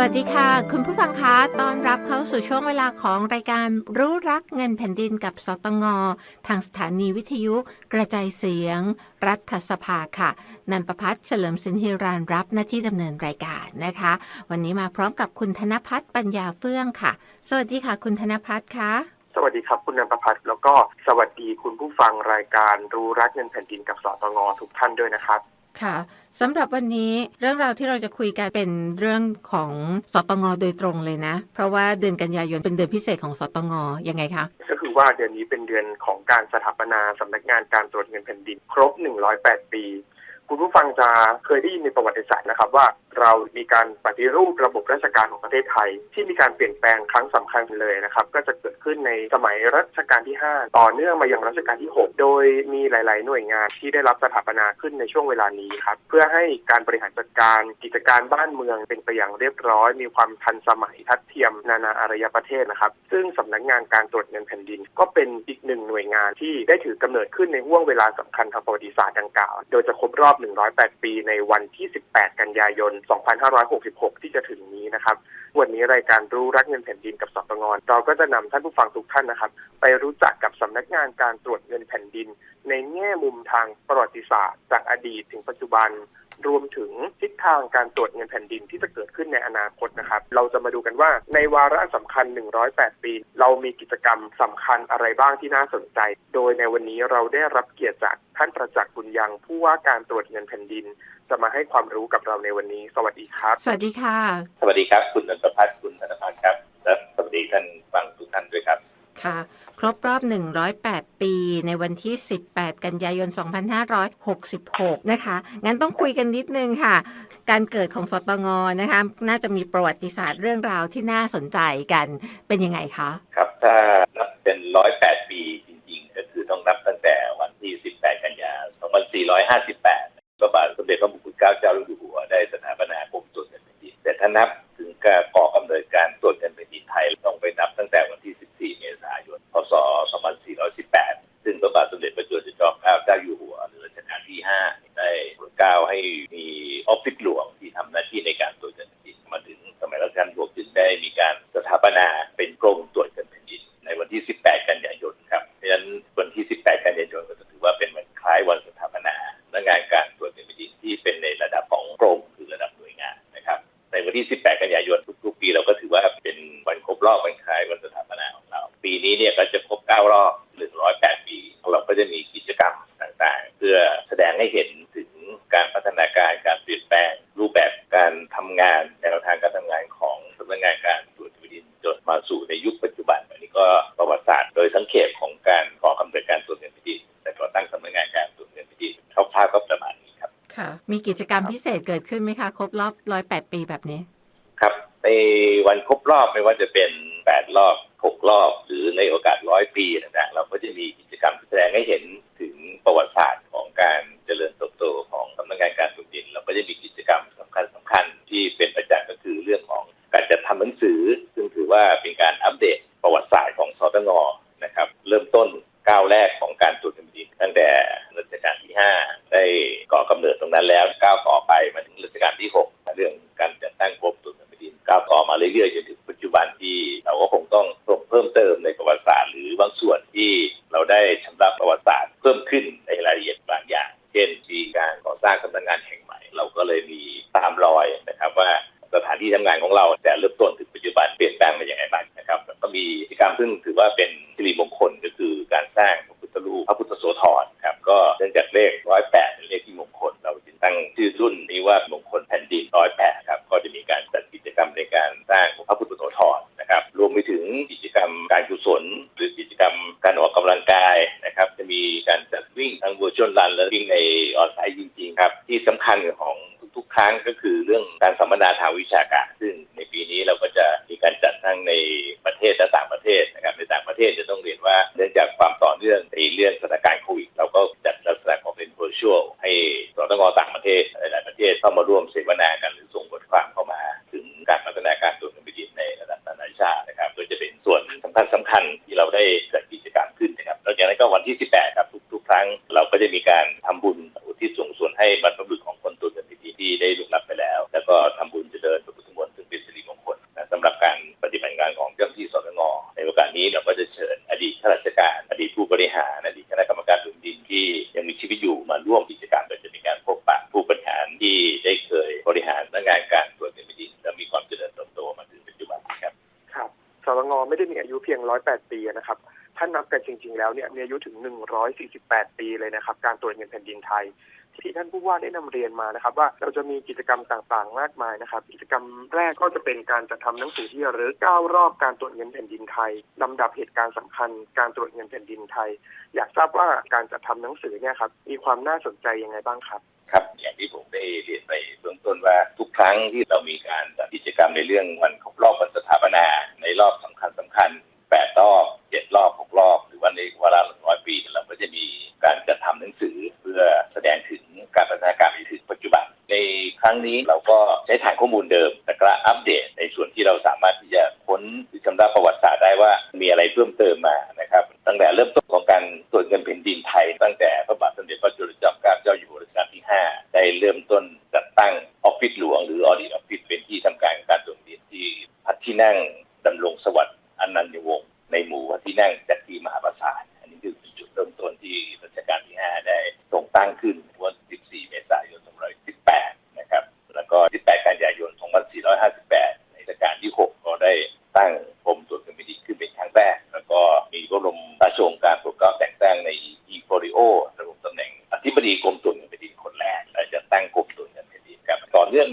วัสดีค่ะ คุณผู้ฟังคะต้อนรับเข้าสู่ช่วงเวลาของรายการรู้รักเงินแผ่นดินกับสตง ทางสถานีวิทยุกระจายเสียง รัฐสภาค่ะนันประพัฒน์เฉลิมสินฮิรานรับหน้าที่ดำเนินรายการนะคะ วันนี้มาพร้อมกับคุณธนพัฒน์ปัญญาเฟื่องค่ะ สวัสดีค่ะ คุณธนพัฒน์คะสวัสดีครับคุณนันประพัฒน์แล้วก็สวัสดีคุณผู้ฟังรายการรู้รักเงินแผ่นดินกับสตงทุกท่านด้วยนะครับ ค่ะสำหรับวันนี้เรื่องราวที่เราจะคุยกันเป็นเรื่องของสตงโดยตรงเลยนะ เพราะว่าเดือนกันยายนเป็นเดือนพิเศษของสตงยังไงคะก็คือว่าเดือนนี้เป็นเดือนของการสถาปนาสำนักงานการตรวจเงินแผ่นดินครบ 108 ปี คุณผู้ฟังจะเคยได้ยินในประวัติศาสตร์นะครับว่าเรามีการปฏิรูประบบราชการของประเทศไทย ที่มีการเปลี่ยนแปลงครั้งสำคัญเลยนะครับ ก็จะเกิดขึ้นในสมัยรัชกาลที่ 5 ต่อเนื่องมายังรัชกาลที่ 6 โดยมีหลาย ๆ หน่วยงานที่ได้รับสถาปนาขึ้นในช่วงเวลานี้ครับเพื่อให้การบริหารจัดการกิจการบ้านเมืองเป็นไปอย่างเรียบร้อย มีความทันสมัยทัดเทียมนานาอารยประเทศนะครับ ซึ่งสำนักงานการตรวจเงินแผ่นดิน ก็เป็นอีกหนึ่งหน่วยงานที่ได้ถือกำเนิดขึ้นในห่วงเวลาสำคัญทางประวัติศาสตร์ดังกล่าว โดยจะครบรอบ108 ปีในวันที่ 18 กันยายน 2566 ที่จะถึงนี้นะครับ วันนี้รายการรู้รักเงินแผ่นดินกับสตงเราก็จะนำท่านผู้ฟังทุกท่านนะครับ ไปรู้จักกับสำนักงานการตรวจเงินแผ่นดิน ในแง่มุมทางประวัติศาสตร์ จากอดีตถึงปัจจุบัน รวมถึงทิศทางการตรวจเงินแผ่นดินที่จะเกิดขึ้นในอนาคตนะครับ เราจะมาดูกันว่าในวาระสำคัญ 108 ปี เรามีกิจกรรมสำคัญอะไรบ้างที่น่าสนใจ โดยในวันนี้เราได้รับเกียรติจากท่านประจักษ์บุญยังผู้ว่าการตรวจเงินแผ่นดิน จะมาให้ความรู้กับเราในวันนี้ สวัสดีครับ สวัสดีค่ะ สวัสดีครับ คุณนันทพัฒน์คุณธนพัฒน์ครับและสวัสดีท่านฟังทุกท่านด้วยครับค่ะ ครบรอบ 108 ปี ในวันที่ 18 กันยายน 2566 นะคะ งั้นต้องคุยกันนิดนึงค่ะ การเกิดของสตงนะคะ น่าจะมีประวัติศาสตร์เรื่องราวที่น่าสนใจกันเป็นยังไงคะ ครับ ถ้านับเป็นร้อยแปดปีจริงๆ ก็คือต้องนับตั้งแต่วันที่ 18 กันยายน2458พระบาทสมเด็จพระมงกุฎเกล้าเจ้าอยู่หัวได้สถาปนากรมตรวจเงินแผ่นดินแต่ถ้านับ สถาปนาของเรา ปีนี้เนี่ยก็จะครบ 9 รอบ 108 ปี เราก็จะมีกิจกรรมต่างๆ เพื่อแสดงให้เห็นถึงการพัฒนาการการเปลี่ยนแปลง รูปแบบการทำงานแนวทางการทำงานของสำนักงานการตรวจเงินแผ่นดินจนมาสู่ในยุคปัจจุบัน อันนี้ก็ประวัติศาสตร์โดยสังเขปของการก่อกำเนิดการตรวจเงินแผ่นดินแต่ก่อตั้งสำนักงานการตรวจเงินแผ่นดินคร่าวๆก็ประมาณนี้ครับค่ะ มีกิจกรรมพิเศษเกิดขึ้นไหมคะ ครบรอบ 108 ปีแบบนี้ ครับในวันครบรอบไม่ว่าจะเป็น 8 รอบ 6 รอบ หรือในโอกาส ร้อยปีต่างๆเราก็จะมีกิจกรรมแสดงให้เห็นถึงประวัติศาสตร์ของการเจริญเติบโตของสำนักงานการสุดิน เราก็จะมีกิจ เป็นสิริมงคลก็คือการสร้างพระพุทธรูปพระพุทธ แล้วเนี่ยมีอายุถึง 148 ปีเลยนะครับ การตรวจเงินแผ่นดินไทย ที่ท่านผู้ว่าได้นำเรียนมานะครับ ว่าเราจะมีกิจกรรมต่างๆ มากมายนะครับ กิจกรรมแรกก็จะเป็นการจัดทาหนังสือที่ระลึกก้าวรอบการตรวจเงินแผ่นดินไทยลำดับเหตุการณ์สำคัญ การตรวจเงินแผ่นดินไทย อยากทราบว่าการจัดทำหนังสือเนี่ยครับมีความน่าสนใจยังไงบ้างครับครับอย่างที่ผมได้เรียนไปเบื้องต้นว่าทุกครั้งที่เรามีการจัดกิจกรรมในเรื่องวันครบรอบวันสถาปนาในรอบสำคัญสำคัญแปดรอบเจ็ดรอบหกรอบ รือว่าในวาระร้อยปีเราก็จะมีการจัดทำหนังสือเพื่อแสดงถึงการพัฒนาการไปถึงปัจจุบัน ในครั้งนี้เราก็ใช้ฐานข้อมูลเดิมแต่ก็อัปเดตในส่วนที่เราสาม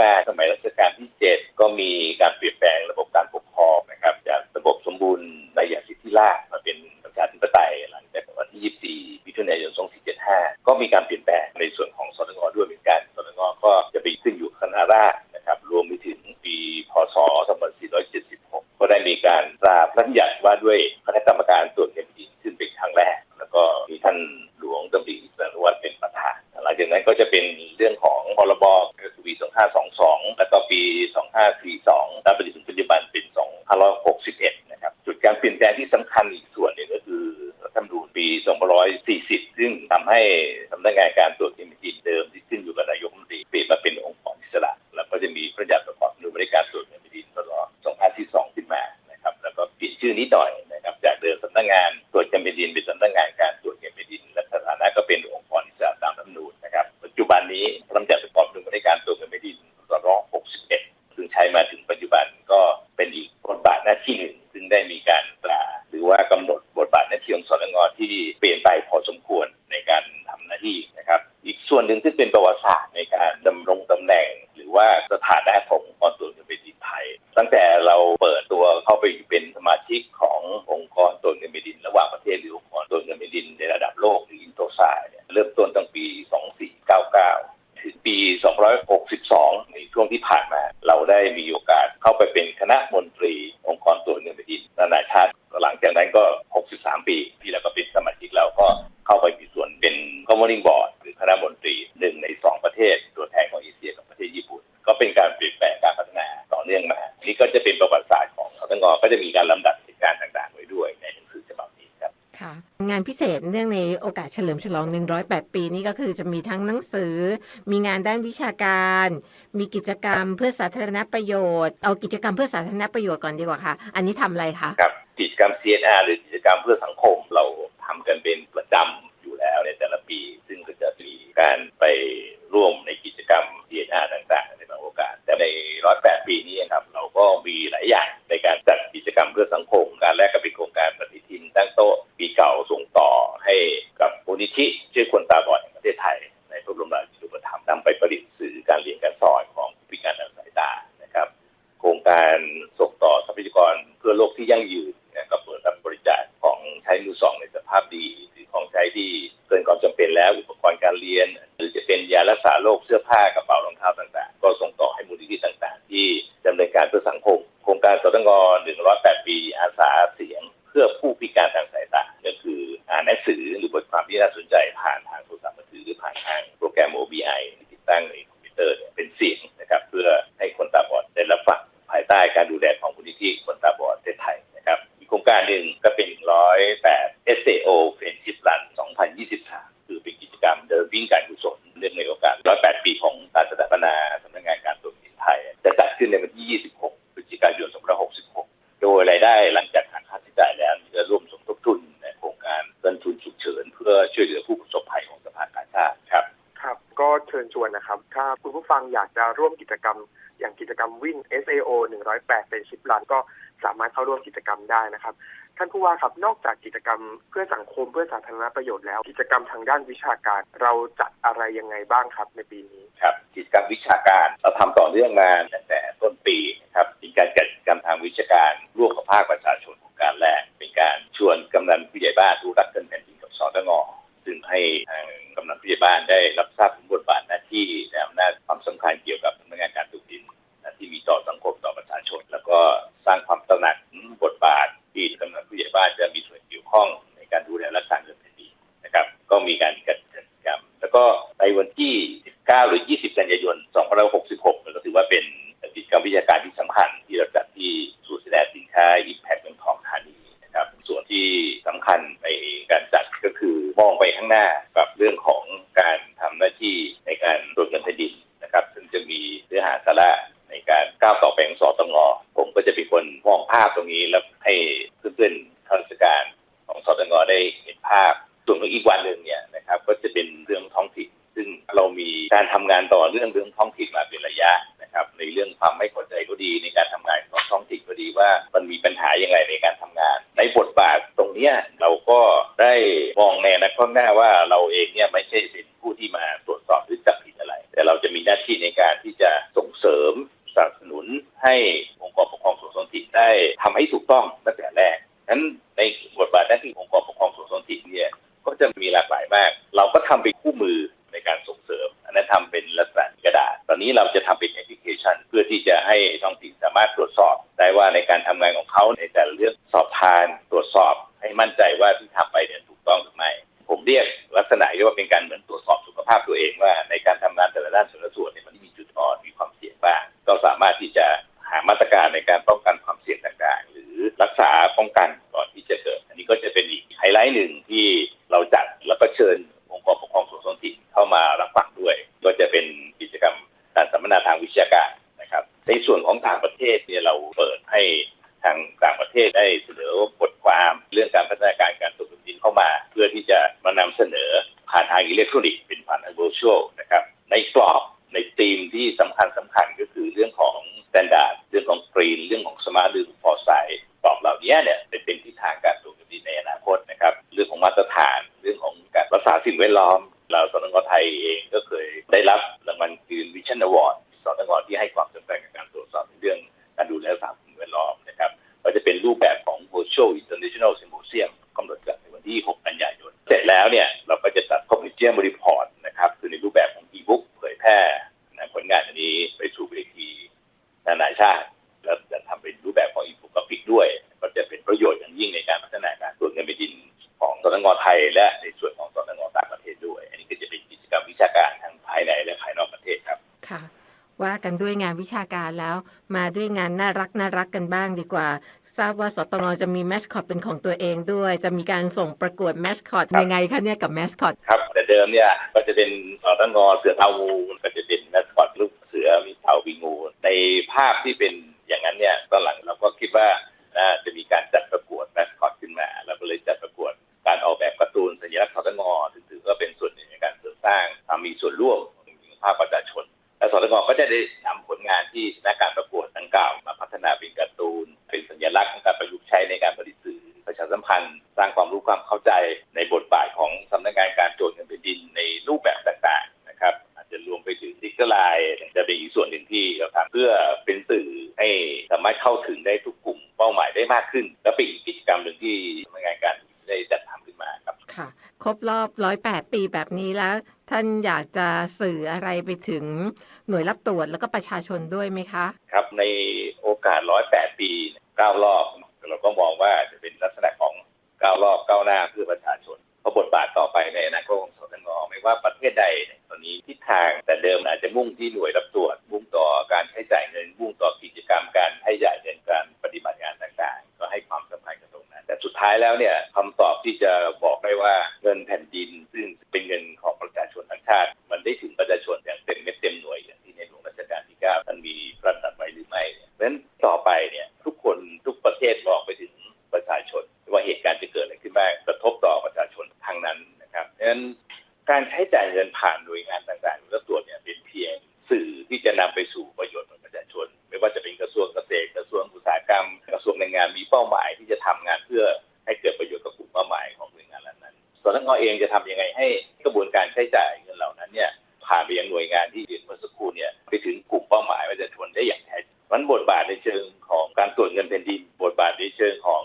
มาสมัยรัชกาลที่ 7 ก็มีการเปลี่ยนแปลงระบบการปกครองนะครับจากระบบสมบูรณ์ในอย่างสิทธิราชมาเป็นประชาธิปไตยหลังจากวันที่ 24มิถุนายน 2475 ก็มีการเปลี่ยน 2561 นะครับ จุดการเปลี่ยนแปลงที่สำคัญอีกส่วนหนึ่งก็คือรัฐธรรมนูญปี 2540 ซึ่งทำให้สำนักงานการตรวจ insist in the งก็จะมีการลำดับเหตุการณ์ต่าง ๆ ไว้ด้วยในหนังสือฉบับนี้ครับค่ะ งานพิเศษเรื่องในโอกาสเฉลิมฉลอง 108 ปีนี่ก็คือจะมีทั้งหนังสือ มีงานด้านวิชาการ มีกิจกรรมเพื่อสาธารณประโยชน์เอากิจกรรมเพื่อสาธารณประโยชน์ก่อนดีกว่าค่ะ อันนี้ทำอะไรคะครับกิจกรรม CSR หรือกิจกรรมเพื่อสังคม belum lagi cuba การหนึ่งก็เป็นร้อยแปด SAO Friendship น2023 คือเป็นกิจกรรมเดินวิ่งการกุศลเรื่องในโอกาสร้อยแปดปีของการสถาปนาสำนักงานการตรวจสินไทย จะจัดขึ้นในวันที่ 26 พฤศจิกายน 2566 โดยรายได้หลังจากหักค่าใช้จ่ายแล้วจะร่วมสมทบทุนในโครงการเงินทุนฉุกเฉินเพื่อช่วยเหลือผู้ประสบภัยของสภากาชาติครับครับก็เชิญชวนนะครับ ถ้าคุณผู้ฟังอยากจะร่วมกิจกรรมอย่างกิจกรรมวิ่ง SAO 108เป็นชิปลันก็ กิจกรรมได้นะครับ ท่านผู้ว่าครับนอกจากกิจกรรมเพื่อสังคมเพื่อสาธารณประโยชน์แล้ว กิจกรรมทางด้านวิชาการ เราจัดอะไรยังไงบ้างครับในปีนี้ครับ กิจกรรมวิชาการเราทำต่อเรื่องงาน คัญในการจัดก็คือมองไปข้างหน้ากับเรื่องของ ข้างหน้ว่า เรา Yeah. ด้วยงานวิชาการแล้ว มาด้วยงานน่ารักน่ารักกันบ้างดีกว่า ทราบว่าสตงจะมีแมชคอตเป็นของตัวเองด้วย จะมีการส่งประกวดแมชคอตยังไงคะเนี่ยกับแมชคอตครับ แต่เดิมเนี่ยก็จะเป็นสตงเสือเตางูก็จะเป็นแมชคอตลูกเสือมีเต่าวีงูในภาพที่เป็นอย่างนั้นเนี่ยตอนหลังเราก็คิดว่าจะมีการจัดประกวดแมชคอตขึ้นมาเราก็เลยจัดประกวดการออกแบบการ์ตูนสัญลักษณ์สตงถือว่าเป็นส่วนหนึ่งในการเสริมสร้างมีส่วนร่วมภาพประชาชนและสตงก็จะได้ามารถเข้าถึงได้ทุกกลุ่มเป้าหมายได้มากขึ้น และเป็นอีกกิจกรรมหนึ่งที่งานการได้จัดทำขึ้นมาครับค่ะ ครบรอบร้อยแปดปีแบบนี้แล้ว ท่านอยากจะสื่ออะไรไปถึงหน่วยรับตรวจแล้วก็ประชาชนด้วยไหมคะ ครับในโอกาสร้อยแปดปีเก้ารอบ บทบาทในเชิงของ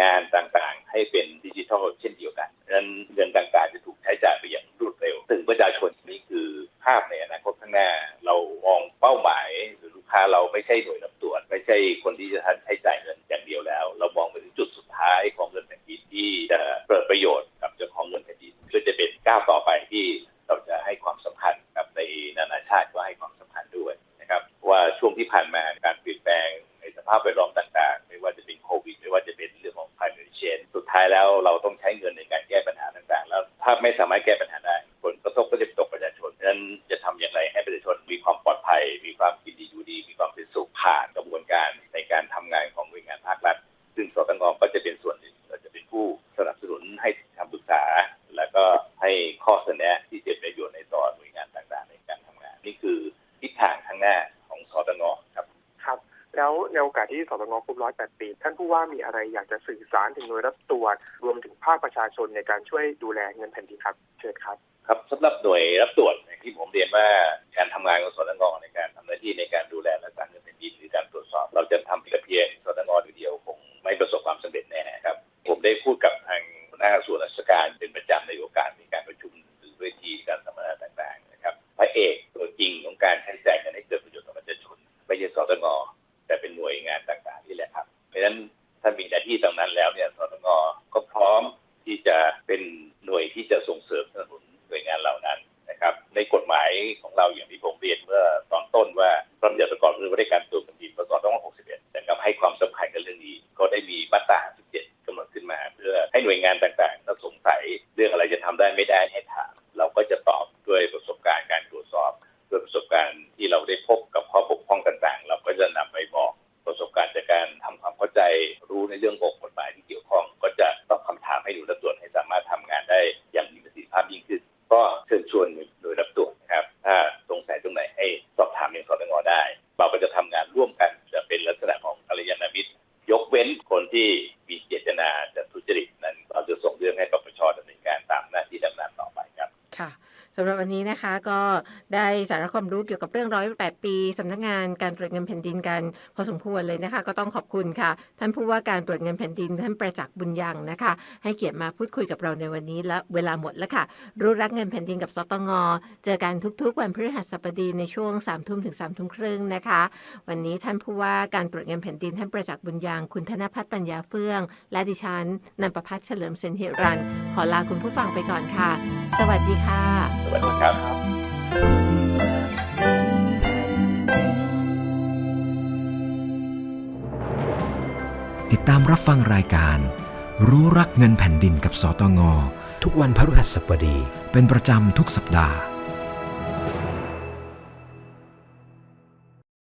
งานต่างๆ ให้เป็น วครบร้อยแปดปีท่านผู้ว่ามีอะไรอยากจะสื่อสารถึงหน่วยรับตรวจรวมถึงภาคประชาชนในการช่วยดูแลเงินแผ่นดินครับ เชิญครับ ครับสำหรับหน่วยรับตรวจันนี้นะคะก็ได้สาระความรู้เกี่ยวกับเรื่องร้อยแปดปีสำนักงานการตรวจเงินแผ่นดินกันพอสมควรเลยนะคะ ก็ต้องขอบคุณค่ะ ท่านผู้ว่าการตรวจเงินแผ่นดิน ท่านประจักษ์บุญยังนะคะ ให้เกียรติมาพูดคุยกับเราในวันนี้และเวลาหมดแล้วค่ะ รู้รักเงินแผ่นดินกับสตงเจอกันทุกๆ วันพฤหัสบดีในช่วงสามทุ่มถึงสามทุ่มครึ่งนะคะ วันนี้ท่านผู้ว่าการตรวจเงินแผ่นดินท่านประจักษ์บุญยังคุณธนพัฒน์ปัญญาเฟื่อง และดิฉันนันประพัฒน์เฉลิมเซนเฮรันขอลาคุณผู้ฟังไปก่อนค่ะ สวัสดีค่ะ สวัสดีครับติดตามรับฟังรายการ รู้รักเงินแผ่นดินกับสตง ทุกวันพฤหัสบดี เป็นประจำทุกสัปดาห์